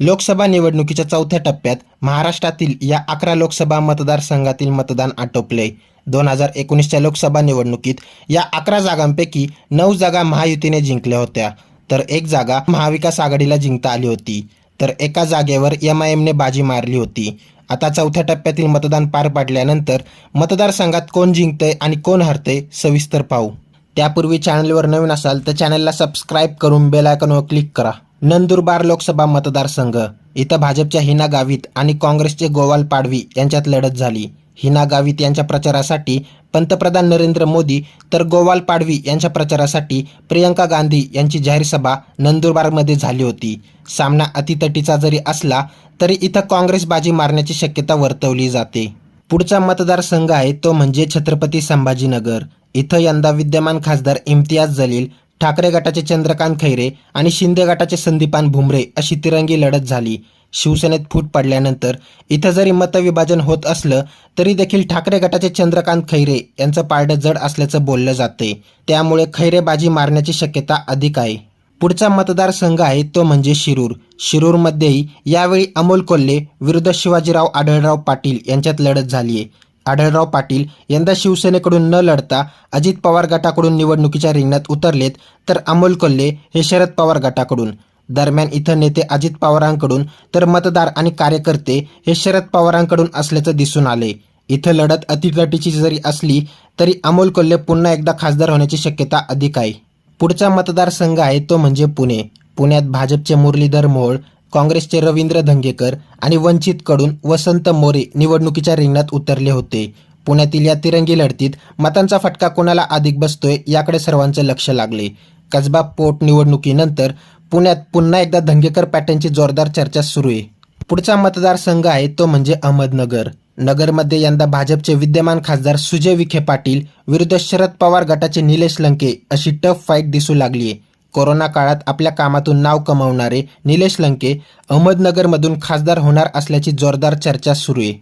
लोकसभा निवडणुकीच्या चौथ्या टप्प्यात महाराष्ट्रातील या अकरा लोकसभा मतदारसंघातील मतदान आटोपले. दोन हजार एकोणीसच्या लोकसभा निवडणुकीत या अकरा जागांपैकी नऊ जागा महायुतीने जिंकल्या होत्या. तर एक जागा महाविकास आघाडीला जिंकता आली होती. तर एका जागेवर एम आय एमने बाजी मारली होती. आता चौथ्या टप्प्यातील मतदान पार पाडल्यानंतर मतदारसंघात कोण जिंकतंय आणि कोण हरतंय सविस्तर पाहू. त्यापूर्वी चॅनलवर नवीन असाल तर चॅनलला सबस्क्राईब करून बेल आयकॉनवर क्लिक करा. नंदुरबार लोकसभा मतदारसंघ. इथं भाजपच्या हिना गावित आणि काँग्रेसचे गोवाल पाडवी यांच्यात लढत झाली. हिना गावित यांच्या प्रचारासाठी पंतप्रधान नरेंद्र मोदी तर गोवाल पाडवी यांच्या प्रचारासाठी प्रियंका गांधी यांची जाहीर सभा नंदुरबारमध्ये झाली होती. सामना अतितटीचा जरी असला तरी इथं काँग्रेस बाजी मारण्याची शक्यता वर्तवली जाते. पुढचा मतदारसंघ आहे तो म्हणजे छत्रपती संभाजीनगर. इथं यंदा विद्यमान खासदार इम्तियाज जलील ठाकरे गटाचे चंद्रकांत खैरे आणि शिंदे गटाचे संदीपान भुमरे अशी तिरंगी लढत झाली. शिवसेनेत फूट पडल्यानंतर इथं जरी मतविभाजन होत असलं तरी देखील ठाकरे गटाचे चंद्रकांत खैरे यांचं पारडं जड असल्याचं बोललं जाते त्यामुळे खैरे बाजी मारण्याची शक्यता अधिक आहे. पुढचा मतदारसंघ आहे तो म्हणजे शिरूर. शिरूरमध्येही यावेळी अमोल कोल्हे विरुद्ध शिवाजीराव आढळराव पाटील यांच्यात लढत झाली आहे आढळराव पाटील यंदा शिवसेनेकडून न लढता अजित पवार गटाकडून निवडणुकीच्या रिंगणात उतरलेत तर अमोल कोल्हे हे शरद पवार गटाकडून. दरम्यान इथं नेते अजित पवारांकडून तर मतदार आणि कार्यकर्ते हे शरद पवारांकडून असल्याचं दिसून आले इथं लढत अतिगटीची जरी असली तरी अमोल कोल्हे पुन्हा एकदा खासदार होण्याची शक्यता अधिक आहे. पुढचा मतदारसंघ आहे तो म्हणजे पुणे. पुण्यात भाजपचे मुरलीधर मोहोळ काँग्रेसचे रवींद्र धंगेकर आणि वंचितकडून वसंत मोरे निवडणुकीच्या रिंगणात उतरले होते. पुण्यातील या तिरंगी लढतीत मतांचा फटका कोणाला अधिक बसतोय याकडे सर्वांचं लक्ष लागले. कसबा पोट निवडणुकीनंतर पुण्यात पुन्हा एकदा धंगेकर पॅटर्नची जोरदार चर्चा सुरू आहे. पुढचा मतदारसंघ आहे तो म्हणजे अहमदनगर. नगरमध्ये यंदा भाजपचे विद्यमान खासदार सुजय विखे पाटील विरुद्ध शरद पवार गटाचे निलेश लंके अशी टफ फाईट दिसू लागली आहे कोरोना काळात आपल्या कामातून नाव कमावणारे निलेश लंके अहमदनगरमधून खासदार होणार असल्याची जोरदार चर्चा सुरू आहे.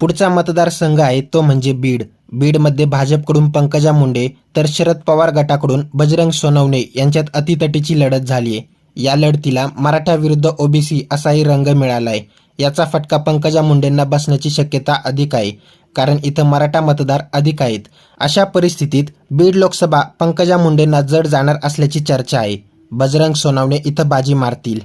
पुढचा मतदारसंघ आहे तो म्हणजे बीड. बीडमध्ये भाजपकडून पंकजा मुंडे तर शरद पवार गटाकडून बजरंग सोनवणे यांच्यात अतितटीची लढत झाली आहे. या लढतीला मराठा विरुद्ध ओबीसी असाही रंग मिळालाय. याचा फटका पंकजा मुंडेंना बसण्याची शक्यता अधिक आहे. कारण इथं मराठा मतदार अधिक आहेत. अशा परिस्थितीत बीड लोकसभा पंकजा मुंडेंना जड जाणार असल्याची चर्चा आहे. बजरंग सोनावणे इथं बाजी मारतील.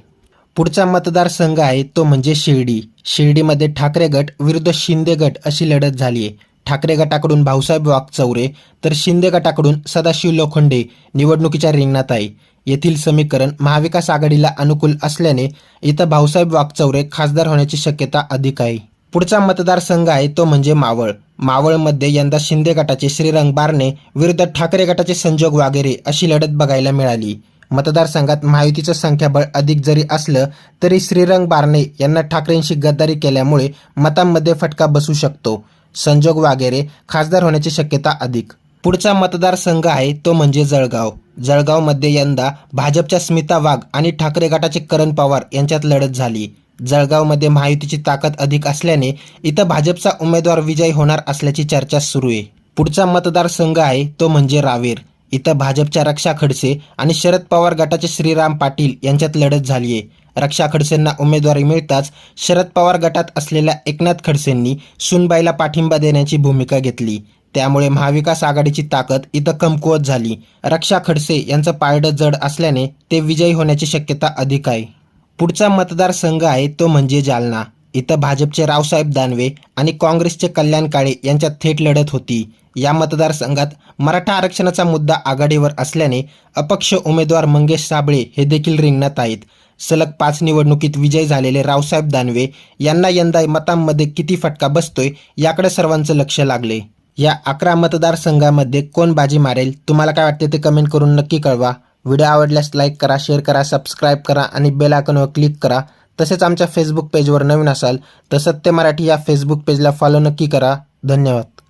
पुढचा मतदारसंघ आहे तो म्हणजे शिर्डी. शिर्डीमध्ये ठाकरे गट विरुद्ध शिंदे गट अशी लढत झाली आहे. ठाकरे गटाकडून भाऊसाहेब वाघचौरे तर शिंदे गटाकडून सदाशिव लोखंडे निवडणुकीच्या रिंगणात आहे. येथील समीकरण महाविकास आघाडीला अनुकूल असल्याने इथं भाऊसाहेब वाघचौरे खासदार होण्याची शक्यता अधिक आहे. पुढचा मतदारसंघ आहे तो म्हणजे मावळ. मावळमध्ये यंदा शिंदे गटाचे श्रीरंग बारणे विरुद्ध ठाकरे गटाचे संजोग वागेरे अशी लढत बघायला मिळाली. मतदारसंघात महायुतीचं संख्याबळ अधिक जरी असलं तरी श्रीरंग बारणे यांना ठाकरेंशी गद्दारी केल्यामुळे मतांमध्ये फटका बसू शकतो. संजोग वागेरे खासदार होण्याची शक्यता अधिक. पुढचा मतदारसंघ आहे तो म्हणजे जळगाव. जळगावमध्ये यंदा भाजपच्या स्मिता वाघ आणि ठाकरे गटाचे करण पवार यांच्यात लढत झाली. जळगावमध्ये महायुतीची ताकद अधिक असल्याने इथं भाजपचा उमेदवार विजयी होणार असल्याची चर्चा सुरू आहे. पुढचा मतदारसंघ आहे तो म्हणजे रावेर. इथं भाजपच्या रक्षा खडसे आणि शरद पवार गटाचे श्रीराम पाटील यांच्यात लढत झाली आहे. रक्षा खडसेंना उमेदवारी मिळताच शरद पवार गटात असलेल्या एकनाथ खडसेंनी सुनबाईला पाठिंबा देण्याची भूमिका घेतली. त्यामुळे महाविकास आघाडीची ताकद इथं कमकुवत झाली. रक्षा खडसे यांचं पारडं जड असल्याने ते विजयी होण्याची शक्यता अधिक आहे. पुढचा मतदारसंघ आहे तो म्हणजे जालना. इथं भाजपचे रावसाहेब दानवे आणि काँग्रेसचे कल्याण काळे यांच्यात थेट लढत होती. या मतदारसंघात मराठा आरक्षणाचा मुद्दा आघाडीवर असल्याने अपक्ष उमेदवार मंगेश साबळे हे देखील रिंगणात आहेत. सलग पाच निवडणुकीत विजय झालेले रावसाहेब दानवे यांना यंदा मतांमध्ये किती फटका बसतोय याकडे सर्वांचं लक्ष लागले. या अकरा मतदारसंघामध्ये कोण बाजी मारेल? तुम्हाला काय वाटते ते कमेंट करून नक्की कळवा. व्हिडिओ आवडल्यास लाईक करा शेअर करा सबस्क्राईब करा आणि बेल आयकॉनवर क्लिक करा. तसेच आमच्या फेसबुक पेजवर नवीन असाल तर सत्य मराठी या फेसबुक पेजला फॉलो नक्की करा. धन्यवाद.